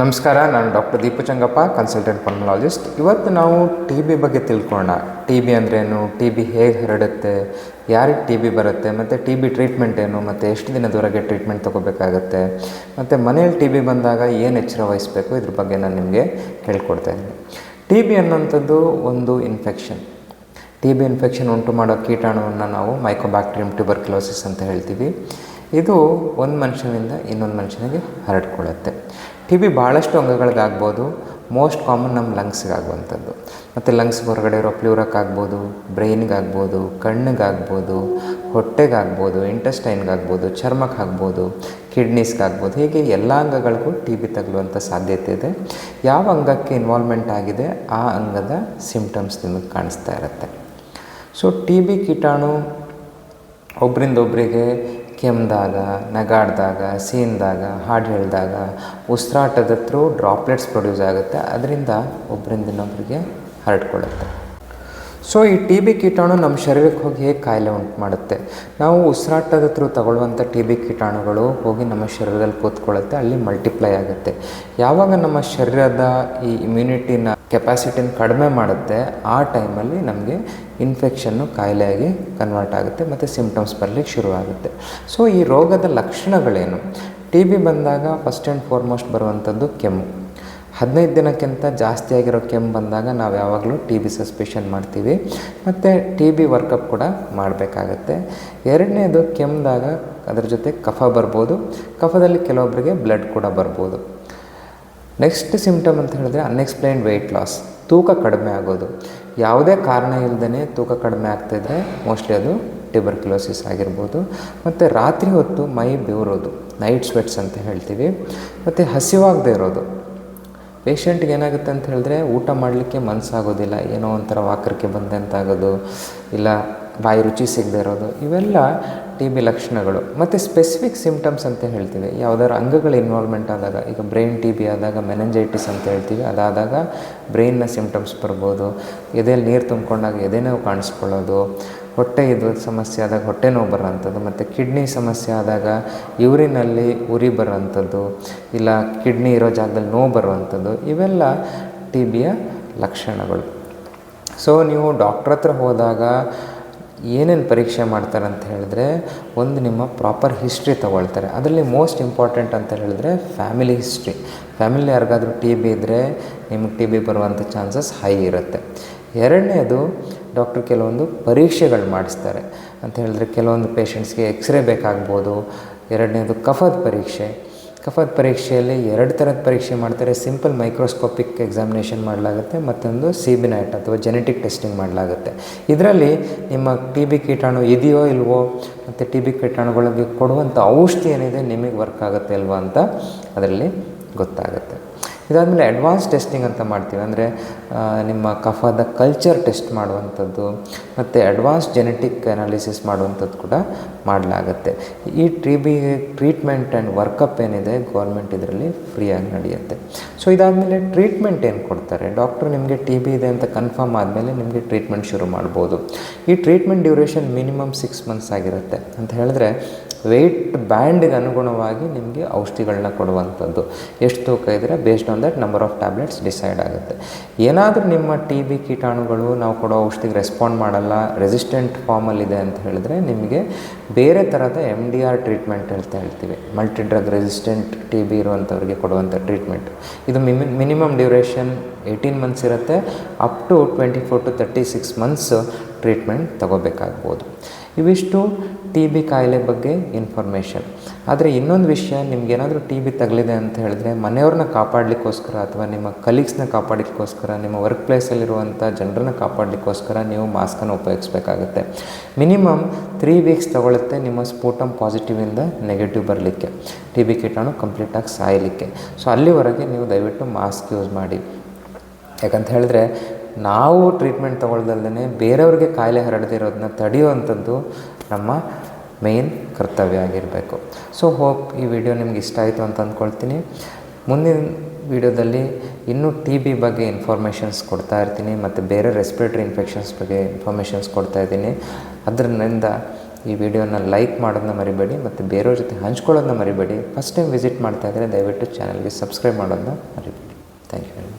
ನಮಸ್ಕಾರ, ನಾನು doctor ದೀಪಚಂಗಪ್ಪ consultant ಪಲ್ಮಲಾಜಿಸ್ಟ್ ಇವತ್ತು ನಾವು ಟಿ ಬಿ ಬಗ್ಗೆ ತಿಳ್ಕೊಳ್ಳೋಣ. ಟಿ ಬಿ ಅಂದ್ರೇನು? ಟಿ ಬಿ ಹೇಗೆ ಹರಡುತ್ತೆ? ಯಾರಿಗೆ ಟಿ ಬಿ ಬರುತ್ತೆ? ಮತ್ತು ಟಿ ಬಿ ಟ್ರೀಟ್ಮೆಂಟ್ ಏನು? ಮತ್ತು ಎಷ್ಟು ದಿನದವರೆಗೆ ಟ್ರೀಟ್ಮೆಂಟ್ ತೊಗೋಬೇಕಾಗತ್ತೆ? ಮತ್ತು ಮನೇಲಿ ಟಿ ಬಿ ಬಂದಾಗ ಏನು ಎಚ್ಚರ ವಹಿಸಬೇಕು? ಇದ್ರ ಬಗ್ಗೆ ನಾನು ನಿಮಗೆ ಹೇಳ್ಕೊಡ್ತಾ ಇದ್ದೀನಿ. ಟಿ ಬಿ ಅನ್ನೋಂಥದ್ದು ಒಂದು ಇನ್ಫೆಕ್ಷನ್ ಟಿ ಬಿ ಇನ್ಫೆಕ್ಷನ್ ಉಂಟು ಮಾಡೋ ಕೀಟಾಣುವನ್ನು ನಾವು ಮೈಕೋಬ್ಯಾಕ್ಟೀರಿಯಂ ಟ್ಯೂಬರ್ಕ್ಯುಲೋಸಿಸ್ ಅಂತ ಹೇಳ್ತೀವಿ. ಇದು ಒಂದು ಮನುಷ್ಯನಿಂದ ಇನ್ನೊಂದು ಮನುಷ್ಯನಿಗೆ ಹರಡ್ಕೊಳ್ಳುತ್ತೆ. ಟಿ ಬಿ ಭಾಳಷ್ಟು ಅಂಗಗಳಿಗಾಗ್ಬೋದು. ಮೋಸ್ಟ್ ಕಾಮನ್ ನಮ್ಮ ಲಂಗ್ಸ್ಗೆ ಆಗುವಂಥದ್ದು ಮತ್ತು ಲಂಗ್ಸ್ ಹೊರಗಡೆ ಇರೋ ಪ್ಲೂರಕ್ಕಾಗ್ಬೋದು, ಬ್ರೈನ್ಗಾಗ್ಬೋದು ಕಣ್ಣಿಗಾಗ್ಬೋದು ಹೊಟ್ಟೆಗಾಗ್ಬೋದು, ಇಂಟೆಸ್ಟೈನ್ಗಾಗ್ಬೋದು ಚರ್ಮಕ್ಕೆ ಆಗ್ಬೋದು ಕಿಡ್ನೀಸ್ಗಾಗ್ಬೋದು, ಹೀಗೆ ಎಲ್ಲ ಅಂಗಗಳಿಗೂ ಟಿ ಬಿ ತಗಲುವಂಥ ಸಾಧ್ಯತೆ ಇದೆ. ಯಾವ ಅಂಗಕ್ಕೆ ಇನ್ವಾಲ್ವ್ಮೆಂಟ್ ಆಗಿದೆ, ಆ ಅಂಗದ ಸಿಂಪ್ಟಮ್ಸ್ ನಿಮಗೆ ಕಾಣಿಸ್ತಾ ಇರುತ್ತೆ. ಸೊ ಟಿ ಬಿ ಕೀಟಾಣು ಒಬ್ಬರಿಂದ ಒಬ್ಬರಿಗೆ ಕೆಮ್ಮಿದಾಗ ನಗಾಡಿದಾಗ, ಸೀನ್ದಾಗ, ಹಾಡು ಹೇಳಿದಾಗ ಉಸಿರಾಟದ ಥ್ರೂ ಡ್ರಾಪ್ಲೆಟ್ಸ್ ಪ್ರೊಡ್ಯೂಸ್ ಆಗುತ್ತೆ. ಅದರಿಂದ ಒಬ್ಬರಿಂದ ಇನ್ನೊಬ್ಬರಿಗೆ ಹರಡ್ಕೊಳ್ಳುತ್ತೆ. ಸೊ ಈ ಟಿ ಬಿ ಕೀಟಾಣು ನಮ್ಮ ಶರೀರಕ್ಕೆ ಹೋಗಿ ಹೇಗೆ ಕಾಯಿಲೆ ಉಂಟು ಮಾಡುತ್ತೆ? ನಾವು ಉಸಿರಾಟದ ಥ್ರೂ ತಗೊಳ್ಳುವಂಥ ಟಿ ಬಿ ಕೀಟಾಣುಗಳು ಹೋಗಿ ನಮ್ಮ ಶರೀರದಲ್ಲಿ ಕೂತ್ಕೊಳ್ಳುತ್ತೆ, ಅಲ್ಲಿ ಮಲ್ಟಿಪ್ಲೈ ಆಗುತ್ತೆ. ಯಾವಾಗ ನಮ್ಮ ಶರೀರದ ಈ ಇಮ್ಯುನಿಟಿನ ಕೆಪಾಸಿಟಿನ ಕಡಿಮೆ ಮಾಡುತ್ತೆ, ಆ ಟೈಮಲ್ಲಿ ನಮಗೆ ಇನ್ಫೆಕ್ಷನ್ನು ಕಾಯಿಲೆಯಾಗಿ ಕನ್ವರ್ಟ್ ಆಗುತ್ತೆ ಮತ್ತು ಸಿಂಪ್ಟಮ್ಸ್ ಬರಲಿಕ್ಕೆ ಶುರುವಾಗುತ್ತೆ. ಸೊ ಈ ರೋಗದ ಲಕ್ಷಣಗಳೇನು? ಟಿ ಬಿ ಬಂದಾಗ ಫಸ್ಟ್ ಆ್ಯಂಡ್ ಫಾರ್ಮೋಸ್ಟ್ ಬರುವಂಥದ್ದು ಕೆಮ್ಮು. ಹದಿನೈದು ದಿನಕ್ಕಿಂತ ಜಾಸ್ತಿ ಆಗಿರೋ ಕೆಮ್ಮು ಬಂದಾಗ ನಾವು ಯಾವಾಗಲೂ ಟಿ ಬಿ ಸಸ್ಪೆಷನ್ ಮಾಡ್ತೀವಿ. ಮತ್ತು ಟಿ ಬಿ ವರ್ಕಪ್ ಕೂಡ ಮಾಡಬೇಕಾಗತ್ತೆ. ಎರಡನೇದು ಕೆಮ್ಮಿದಾಗ ಅದರ ಜೊತೆ ಕಫ ಬರ್ಬೋದು. ಕಫದಲ್ಲಿ ಕೆಲವೊಬ್ಬರಿಗೆ ಬ್ಲಡ್ ಕೂಡ ಬರ್ಬೋದು. ನೆಕ್ಸ್ಟ್ ಸಿಮ್ಟಮ್ ಅಂತ ಹೇಳಿದ್ರೆ ಅನ್ಎಕ್ಸ್ಪ್ಲೈನ್ಡ್ ವೆಯ್ಟ್ ಲಾಸ್ ತೂಕ ಕಡಿಮೆ ಆಗೋದು. ಯಾವುದೇ ಕಾರಣ ಇಲ್ಲದೇ ತೂಕ ಕಡಿಮೆ ಆಗ್ತಿದ್ರೆ ಮೋಸ್ಟ್ಲಿ ಅದು ಟ್ಯೂಬರ್ಕ್ಯುಲೋಸಿಸ್ ಆಗಿರ್ಬೋದು. ಮತ್ತು ರಾತ್ರಿ ಹೊತ್ತು ಮೈ ಬೆವರೋದು. ನೈಟ್ ಸ್ವೆಟ್ಸ್ ಅಂತ ಹೇಳ್ತೀವಿ. ಮತ್ತು ಹಸಿವಾಗದೇ ಇರೋದು. ಪೇಷಂಟ್ಗೆ ಏನಾಗುತ್ತೆ ಅಂತ ಹೇಳಿದ್ರೆ ಊಟ ಮಾಡಲಿಕ್ಕೆ ಮನಸ್ಸಾಗೋದಿಲ್ಲ ಏನೋ ಒಂಥರ ವಾಕರಿಕೆ ಬಂದಂತಾಗೋದು ಇಲ್ಲ, ಬಾಯಿ ರುಚಿ ಸಿಗದೆ ಇರೋದು. ಇವೆಲ್ಲ ಟಿ ಬಿ ಲಕ್ಷಣಗಳು. ಮತ್ತು ಸ್ಪೆಸಿಫಿಕ್ ಸಿಮ್ಟಮ್ಸ್ ಅಂತ ಹೇಳ್ತೀವಿ. ಯಾವುದಾದ್ರು ಅಂಗಗಳ ಇನ್ವಾಲ್ವ್ಮೆಂಟ್ ಆದಾಗ, ಈಗ ಬ್ರೈನ್ ಟಿ ಬಿ ಆದಾಗ ಮೆನಂಜೈಟಿಸ್ ಅಂತ ಹೇಳ್ತೀವಿ. ಅದಾದಾಗ ಬ್ರೈನ್ನ ಸಿಮ್ಟಮ್ಸ್ ಬರ್ಬೋದು. ಎದೆಯಲ್ಲಿ ನೀರು ತುಂಬಿಕೊಂಡಾಗ ಎದೆ ನೋವು ಕಾಣಿಸ್ಕೊಳ್ಳೋದು. ಹೊಟ್ಟೆ ಇದು ಸಮಸ್ಯೆ ಆದಾಗ ಹೊಟ್ಟೆ ನೋವು ಬರೋಂಥದ್ದು. ಮತ್ತು ಕಿಡ್ನಿ ಸಮಸ್ಯೆ ಆದಾಗ ಯೂರಿನಲ್ಲಿ ಉರಿ ಬರೋವಂಥದ್ದು ಇಲ್ಲ ಕಿಡ್ನಿ ಇರೋ ಜಾಗದಲ್ಲಿ ನೋವು ಬರುವಂಥದ್ದು ಇವೆಲ್ಲ ಟಿ ಬಿಯ ಲಕ್ಷಣಗಳು. ಸೊ ನೀವು ಡಾಕ್ಟ್ರ್ ಹತ್ರ ಹೋದಾಗ ಏನೇನು ಪರೀಕ್ಷೆ ಮಾಡ್ತಾರೆ ಅಂತ ಹೇಳಿದ್ರೆ, ಒಂದು ನಿಮ್ಮ ಪ್ರಾಪರ್ ಹಿಸ್ಟ್ರಿ ತೊಗೊಳ್ತಾರೆ. ಅದರಲ್ಲಿ ಮೋಸ್ಟ್ ಇಂಪಾರ್ಟೆಂಟ್ ಅಂತ ಹೇಳಿದ್ರೆ ಫ್ಯಾಮಿಲಿ ಹಿಸ್ಟ್ರಿ ಫ್ಯಾಮಿಲಿ ಯಾರಿಗಾದರೂ ಟಿ ಬಿ ಇದ್ದರೆ ನಿಮಗೆ ಟಿ ಬಿ ಬರುವಂಥ ಚಾನ್ಸಸ್ ಹೈ ಇರುತ್ತೆ. ಎರಡನೇದು ಡಾಕ್ಟ್ರು ಕೆಲವೊಂದು ಪರೀಕ್ಷೆಗಳು ಮಾಡಿಸ್ತಾರೆ. ಅಂತ ಹೇಳಿದ್ರೆ ಕೆಲವೊಂದು ಪೇಷಂಟ್ಸ್ಗೆ ಎಕ್ಸ್ರೇ ಬೇಕಾಗ್ಬೋದು. ಎರಡನೇದು ಕಫದ ಪರೀಕ್ಷೆ. ಕಫದ ಪರೀಕ್ಷೆಯಲ್ಲಿ ಎರಡು ಥರದ ಪರೀಕ್ಷೆ ಮಾಡ್ತಾರೆ. ಸಿಂಪಲ್ ಮೈಕ್ರೋಸ್ಕೋಪಿಕ್ ಎಕ್ಸಾಮಿನೇಷನ್ ಮಾಡಲಾಗುತ್ತೆ, ಮತ್ತೊಂದು ಸಿಬಿನೈಟ್ ಅಥವಾ ಜೆನೆಟಿಕ್ ಟೆಸ್ಟಿಂಗ್ ಮಾಡಲಾಗುತ್ತೆ. ಇದರಲ್ಲಿ ನಿಮ್ಮ ಟಿ ಬಿ ಕೀಟಾಣು ಇದೆಯೋ ಇಲ್ವೋ, ಮತ್ತು ಟಿ ಬಿ ಕೀಟಾಣುಗಳಿಗೆ ಕೊಡುವಂಥ ಔಷಧಿ ಏನಿದೆ, ನಿಮಗೆ ವರ್ಕ್ ಆಗುತ್ತೆ ಅಲ್ವಾ ಅಂತ ಅದರಲ್ಲಿ ಗೊತ್ತಾಗುತ್ತೆ. ಇದಾದಮೇಲೆ ಅಡ್ವಾನ್ಸ್ ಟೆಸ್ಟಿಂಗ್ ಅಂತ ಮಾಡ್ತೀವಿ. ಅಂದರೆ ನಿಮ್ಮ ಕಫದ ಕಲ್ಚರ್ ಟೆಸ್ಟ್ ಮಾಡುವಂಥದ್ದು, ಮತ್ತು ಅಡ್ವಾನ್ಸ್ ಜೆನೆಟಿಕ್ ಅನಾಲಿಸಿಸ್ ಮಾಡುವಂಥದ್ದು ಕೂಡ ಮಾಡಲಾಗುತ್ತೆ. ಈ T B treatment and workup ಏನಿದೆ ಗೌರ್ಮೆಂಟ್ ಇದರಲ್ಲಿ ಫ್ರೀಯಾಗಿ ನಡೆಯುತ್ತೆ. ಸೊ ಇದಾದಮೇಲೆ ಟ್ರೀಟ್ಮೆಂಟ್ ಏನು ಕೊಡ್ತಾರೆ? ಡಾಕ್ಟ್ರು ನಿಮಗೆ ಟಿ ಬಿ ಇದೆ ಅಂತ ಕನ್ಫರ್ಮ್ ಆದಮೇಲೆ ನಿಮಗೆ ಟ್ರೀಟ್ಮೆಂಟ್ ಶುರು ಮಾಡ್ಬೋದು. ಈ treatment duration minimum six months ಆಗಿರುತ್ತೆ. ಅಂತ ಹೇಳಿದ್ರೆ ವೆಯ್ಟ್ ಬ್ಯಾಂಡ್ಗೆ ಅನುಗುಣವಾಗಿ ನಿಮಗೆ ಔಷಧಿಗಳನ್ನ ಕೊಡುವಂಥದ್ದು. ಎಷ್ಟು ತೂಕ ಇದ್ದರೆ based on that number of tablets decide ಆಗುತ್ತೆ. ಏನಾದರೂ ನಿಮ್ಮ ಟಿ ಬಿ ಕೀಟಾಣುಗಳು ನಾವು ಕೊಡೋ ಔಷಧಿಗೆ ರೆಸ್ಪಾಂಡ್ ಮಾಡಲ್ಲ ರೆಸಿಸ್ಟೆಂಟ್ ಫಾರ್ಮಲ್ಲಿದೆ ಅಂತ ಹೇಳಿದ್ರೆ ನಿಮಗೆ ಬೇರೆ ಥರದ ಎಂ ಡಿ ಆರ್ ಟ್ರೀಟ್ಮೆಂಟ್ ಅಂತ ಹೇಳ್ತೀವಿ. Multi drug resistant T B ಇರುವಂಥವ್ರಿಗೆ ಕೊಡುವಂಥ ಟ್ರೀಟ್ಮೆಂಟ್ ಇದು ಮಿಮಿ ಮಿನಿಮಮ್ ಡ್ಯೂರೇಷನ್ ಏಯ್ಟೀನ್ ಮಂತ್ಸ್ ಇರುತ್ತೆ. Up to twenty four to thirty six months treatment ತಗೋಬೇಕಾಗ್ಬೋದು. ಇವಿಷ್ಟು ಟಿ ಬಿ ಕಾಯಿಲೆ ಬಗ್ಗೆ ಇನ್ಫಾರ್ಮೇಷನ್ ಆದರೆ ಇನ್ನೊಂದು ವಿಷಯ ನಿಮಗೇನಾದರೂ ಟಿ ಬಿ ತಗಲಿದೆ ಅಂತ ಹೇಳಿದ್ರೆ ಮನೆಯವ್ರನ್ನ ಕಾಪಾಡಲಿಕ್ಕೋಸ್ಕರ ಅಥವಾ ನಿಮ್ಮ ಕಲೀಗ್ಸ್ನ ಕಾಪಾಡಲಿಕ್ಕೋಸ್ಕರ, ನಿಮ್ಮ ವರ್ಕ್ ಪ್ಲೇಸಲ್ಲಿರುವಂಥ ಜನರನ್ನ ಕಾಪಾಡಲಿಕ್ಕೋಸ್ಕರ ನೀವು ಮಾಸ್ಕನ್ನು ಉಪಯೋಗಿಸ್ಬೇಕಾಗುತ್ತೆ. ಮಿನಿಮಮ್ ತ್ರೀ ವೀಕ್ಸ್ ತಗೊಳುತ್ತೆ ನಿಮ್ಮ ಸ್ಪೋಟಮ್ ಪಾಸಿಟಿವಿಂದ ನೆಗೆಟಿವ್ ಬರಲಿಕ್ಕೆ. ಟಿ ಬಿ ಕೀಟಾಣು ಕಂಪ್ಲೀಟಾಗಿ ಸಾಯಲಿಕ್ಕೆ. ಸೊ ಅಲ್ಲಿವರೆಗೆ ನೀವು ದಯವಿಟ್ಟು ಮಾಸ್ಕ್ ಯೂಸ್ ಮಾಡಿ. ಯಾಕಂತ ಹೇಳಿದ್ರೆ ನಾವು ಟ್ರೀಟ್ಮೆಂಟ್ ತೊಗೊಳ್ದಲ್ದೇ ಬೇರೆಯವ್ರಿಗೆ ಕಾಯಿಲೆ ಹರಡದಿರೋದನ್ನ ತಡೆಯುವಂಥದ್ದು ನಮ್ಮ ಮೇನ್ ಕರ್ತವ್ಯ ಆಗಿರಬೇಕು. ಸೊ ಹೋಪ್ ಈ ವಿಡಿಯೋ ನಿಮ್ಗೆ ಇಷ್ಟ ಆಯಿತು ಅಂತ ಅಂದ್ಕೊಳ್ತೀನಿ. ಮುಂದಿನ ವಿಡಿಯೋದಲ್ಲಿ ಇನ್ನೂ ಟಿ ಬಿ ಬಗ್ಗೆ ಇನ್ಫಾರ್ಮೇಷನ್ಸ್ ಕೊಡ್ತಾ ಇರ್ತೀನಿ ಮತ್ತು ಬೇರೆ ರೆಸ್ಪಿರೇಟರಿ ಇನ್ಫೆಕ್ಷನ್ಸ್ ಬಗ್ಗೆ ಇನ್ಫಾರ್ಮೇಷನ್ಸ್ ಕೊಡ್ತಾ ಇದ್ದೀನಿ. ಅದರಿಂದ ಈ ವಿಡಿಯೋನ ಲೈಕ್ ಮಾಡೋದನ್ನ ಮರಿಬೇಡಿ ಮತ್ತು ಬೇರೆಯವ್ರ ಜೊತೆ ಹಂಚ್ಕೊಳ್ಳೋದನ್ನ ಮರಿಬೇಡಿ. ಫಸ್ಟ್ ಟೈಮ್ ವಿಸಿಟ್ ಮಾಡ್ತಾ ಇದ್ದರೆ ದಯವಿಟ್ಟು ಚಾನಲ್ಗೆ ಸಬ್ಸ್ಕ್ರೈಬ್ ಮಾಡೋದನ್ನ ಮರಿಬೇಡಿ. Thank you very much